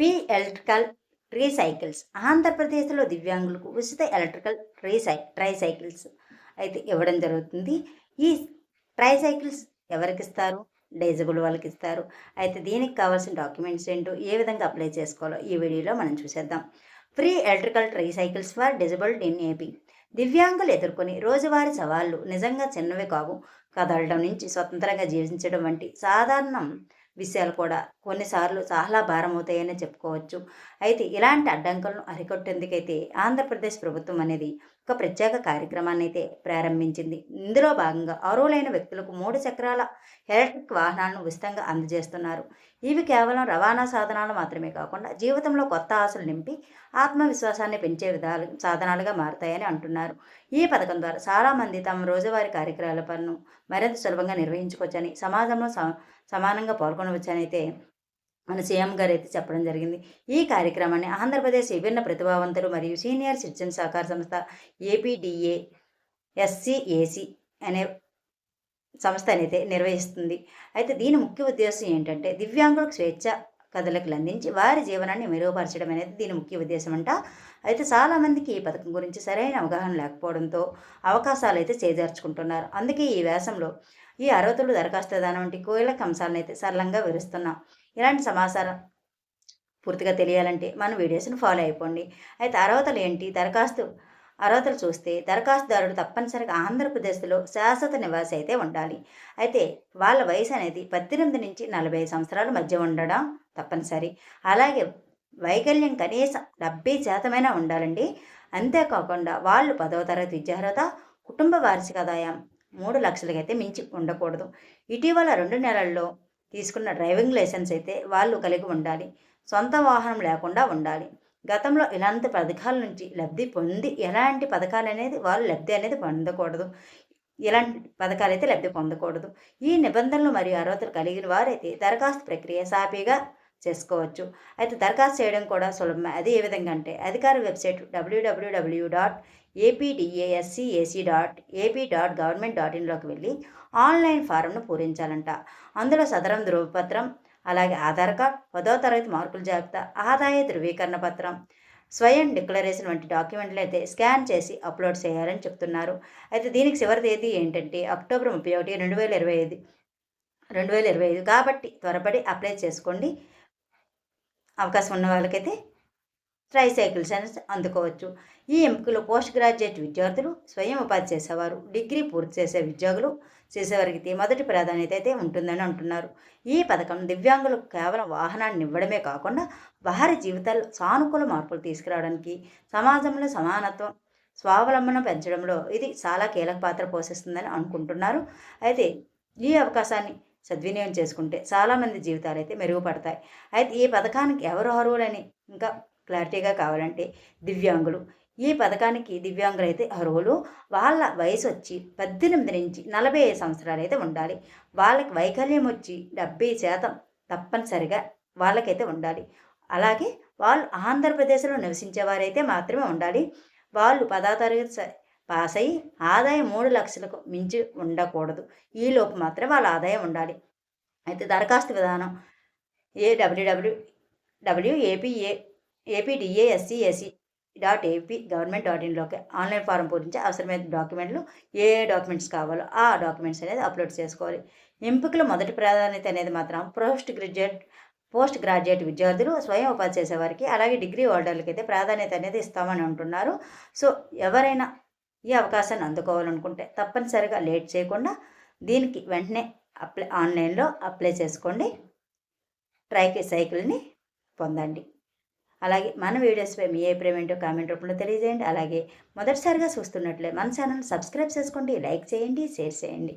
P electrical recycles ఆంధ్రప్రదేశ్లో దివ్యాంగులకు ఉచిత ఎలక్ట్రికల్ రీసై ట్రైసైకిల్స్ అయితే ఇవ్వడం జరుగుతుంది. ఈ ట్రైసైకిల్స్ ఎవరికి ఇస్తారు? డైజబుల్ వాళ్ళకి ఇస్తారు. అయితే దీనికి కావాల్సిన డాక్యుమెంట్స్ ఏంటో ఏ విధంగా అప్లై చేసుకోవాలో ఈ వీడియోలో మనం చూసేద్దాం. Free electrical tricycles for disabled in AP దివ్యాంగులు ఎదుర్కొని రోజువారీ సవాళ్ళు నిజంగా చిన్నవి కావు. కదలడం నుంచి స్వతంత్రంగా జీవించడం వంటి సాధారణం విషయాలు కూడా కొన్నిసార్లు చాలా భారమవుతాయని చెప్పుకోవచ్చు. అయితే ఇలాంటి అడ్డంకులను అరికొట్టేందుకైతే ఆంధ్రప్రదేశ్ ప్రభుత్వం అనేది ఒక ప్రత్యేక కార్యక్రమాన్ని అయితే ప్రారంభించింది. ఇందులో భాగంగా అర్హులైన వ్యక్తులకు మూడు చక్రాల ఎలక్ట్రిక్ వాహనాలను ఉచితంగా అందజేస్తున్నారు. ఇవి కేవలం రవాణా సాధనాలు మాత్రమే కాకుండా జీవితంలో కొత్త ఆశలు నింపి ఆత్మవిశ్వాసాన్ని పెంచే విధాలు సాధనాలుగా మారుతాయని అంటున్నారు. ఈ పథకం ద్వారా చాలామంది తమ రోజువారీ కార్యకలాపాలను మరింత సులభంగా నిర్వహించుకోవచ్చని సమాజంలో సమానంగా పాల్గొనవచ్చని అయితే మన సీఎం గారు అయితే చెప్పడం జరిగింది. ఈ కార్యక్రమాన్ని ఆంధ్రప్రదేశ్ విభిన్న ప్రతిభావంతులు మరియు సీనియర్ సిటిజన్ సహకార సంస్థ ఏపీడిఏ ఎస్సీఏసి అనే సంస్థ అనేది నిర్వహిస్తుంది. అయితే దీని ముఖ్య ఉద్దేశం ఏంటంటే దివ్యాంగులకు స్వేచ్ఛ కథలకు అందించి వారి జీవనాన్ని మెరుగుపరచడం అనేది దీని ముఖ్య ఉద్దేశం అంట అయితే చాలామందికి ఈ పథకం గురించి సరైన అవగాహన లేకపోవడంతో అవకాశాలు అయితే చేజార్చుకుంటున్నారు. అందుకే ఈ వ్యాసంలో ఈ అర్హతలు దరఖాస్తు వంటి కీలక అంశాలను అయితే సరళంగా వివరిస్తున్నాం. ఇలాంటి సమాచారం పూర్తిగా తెలియాలంటే మన వీడియోస్ని ఫాలో అయిపోండి. అయితే అర్హతలు ఏంటి? దరఖాస్తు అర్హతలు చూస్తే దరఖాస్తుదారుడు తప్పనిసరిగా ఆంధ్రప్రదేశ్లో శాశ్వత నివాసి అయితే ఉండాలి. అయితే వాళ్ళ వయసు అనేది పద్దెనిమిది నుంచి నలభై సంవత్సరాల మధ్య ఉండడం తప్పనిసరి. అలాగే వైకల్యం కనీసం డెబ్బై శాతమైనా ఉండాలండి. అంతేకాకుండా వాళ్ళు పదవ తరగతి విద్యార్హత కుటుంబ వార్షిక ఆదాయం మూడు లక్షలకైతే మించి ఉండకూడదు. ఇటీవల రెండు నెలల్లో తీసుకున్న డ్రైవింగ్ లైసెన్స్ అయితే వాళ్ళు కలిగి ఉండాలి. సొంత వాహనం లేకుండా ఉండాలి. గతంలో ఇలాంటి పథకాల నుంచి లబ్ధి పొంది ఎలాంటి పథకాలు అనేది వాళ్ళు లబ్ధి అనేది పొందకూడదు. ఇలాంటి పథకాలు అయితే లబ్ధి పొందకూడదు. ఈ నిబంధనలు మరియు అర్హతలు కలిగిన వారైతే దరఖాస్తు ప్రక్రియ సాఫీగా చేసుకోవచ్చు. అయితే దరఖాస్తు చేయడం కూడా సులభమే. అది ఏ విధంగా అంటే అధికార website WWW dot ఏపీడిఏఎస్సిఏసి dot AP dot government dot ఇన్లోకి వెళ్ళి ఆన్లైన్ ఫారంను పూరించాలంట. అందులో సదరం ధృవపత్రం అలాగే ఆధార్ కార్డ్ పదో తరగతి మార్కుల జాబితా ఆదాయ ధృవీకరణ పత్రం స్వయం డిక్లరేషన్ వంటి డాక్యుమెంట్లు అయితే స్కాన్ చేసి అప్లోడ్ చేయాలని చెప్తున్నారు. అయితే దీనికి చివరి తేదీ ఏంటంటే అక్టోబర్ ముప్పై ఒకటి రెండు వేల ఇరవై ఐదు. రెండు వేల ఇరవై ఐదు కాబట్టి త్వరపడి అప్లై చేసుకోండి. అవకాశం ఉన్న వాళ్ళకైతే ట్రైసైకిల్స్ సెన్స్ అందుకోవచ్చు. ఈ ఎంపికలు పోస్ట్ గ్రాడ్యుయేట్ విద్యార్థులు స్వయం ఉపాధి చేసేవారు. డిగ్రీ పూర్తి చేసే ఉద్యోగులు చేసేవారికి మొదటి ప్రాధాన్యత అయితే ఉంటుందని అంటున్నారు. ఈ పథకం దివ్యాంగులకు కేవలం వాహనాన్ని ఇవ్వడమే కాకుండా వారి జీవితాల్లో సానుకూల మార్పులు తీసుకురావడానికి సమాజంలో సమానత్వం స్వావలంబన పెంచడంలో ఇది చాలా కీలక పాత్ర పోషిస్తుందని అనుకుంటున్నారు. అయితే ఈ అవకాశాన్ని సద్వినియోగం చేసుకుంటే చాలామంది జీవితాలు అయితే మెరుగుపడతాయి. అయితే ఈ పథకానికి ఎవరు అర్హులని? ఇంకా క్లారిటీగా కావాలంటే దివ్యాంగులు. ఈ పథకానికి దివ్యాంగులు అయితే అర్హులు. వాళ్ళ వయసు వచ్చి పద్దెనిమిది నుంచి నలభై ఐదు సంవత్సరాలు అయితే ఉండాలి. వాళ్ళకి వైకల్యం వచ్చి డెబ్బై శాతం తప్పనిసరిగా వాళ్ళకైతే ఉండాలి. అలాగే వాళ్ళు ఆంధ్రప్రదేశ్లో నివసించేవారైతే మాత్రమే ఉండాలి. వాళ్ళు పదో తరగతి పాస్ అయ్యి ఆదాయం మూడు లక్షలకు మించి ఉండకూడదు. ఈలోపు మాత్రమే వాళ్ళ ఆదాయం ఉండాలి. అయితే దరఖాస్తు విధానం ఏ W W W ఏపీడిఏఎస్సిఎస్సి dot AP government dot ఇన్లోకి ఆన్లైన్ ఫారం పూరించి అవసరమైన డాక్యుమెంట్లు ఏ డాక్యుమెంట్స్ కావాలో ఆ డాక్యుమెంట్స్ అనేది అప్లోడ్ చేసుకోవాలి. ఎంపికలు మొదటి ప్రాధాన్యత అనేది మాత్రం పోస్ట్ గ్రాడ్యుయేట్ పోస్ట్ గ్రాడ్యుయేట్ విద్యార్థులు స్వయం ఉపాధి చేసేవారికి అలాగే డిగ్రీ హోల్డర్లకి అయితే ప్రాధాన్యత అనేది ఇస్తామని అంటున్నారు. సో ఎవరైనా ఈ అవకాశాన్ని అందుకోవాలనుకుంటే తప్పనిసరిగా లేట్ చేయకుండా దీనికి వెంటనే అప్లై ఆన్లైన్లో అప్లై చేసుకోండి. ట్రైకి సైకిల్ని పొందండి. అలాగే మన వీడియోస్పై మీ అభిప్రాయం ఏంటో కామెంట్ రూపంలో తెలియజేయండి. అలాగే మొదటిసారిగా చూస్తున్నట్లే మన ఛానల్ సబ్స్క్రైబ్ చేసుకోండి లైక్ చేయండి షేర్ చేయండి.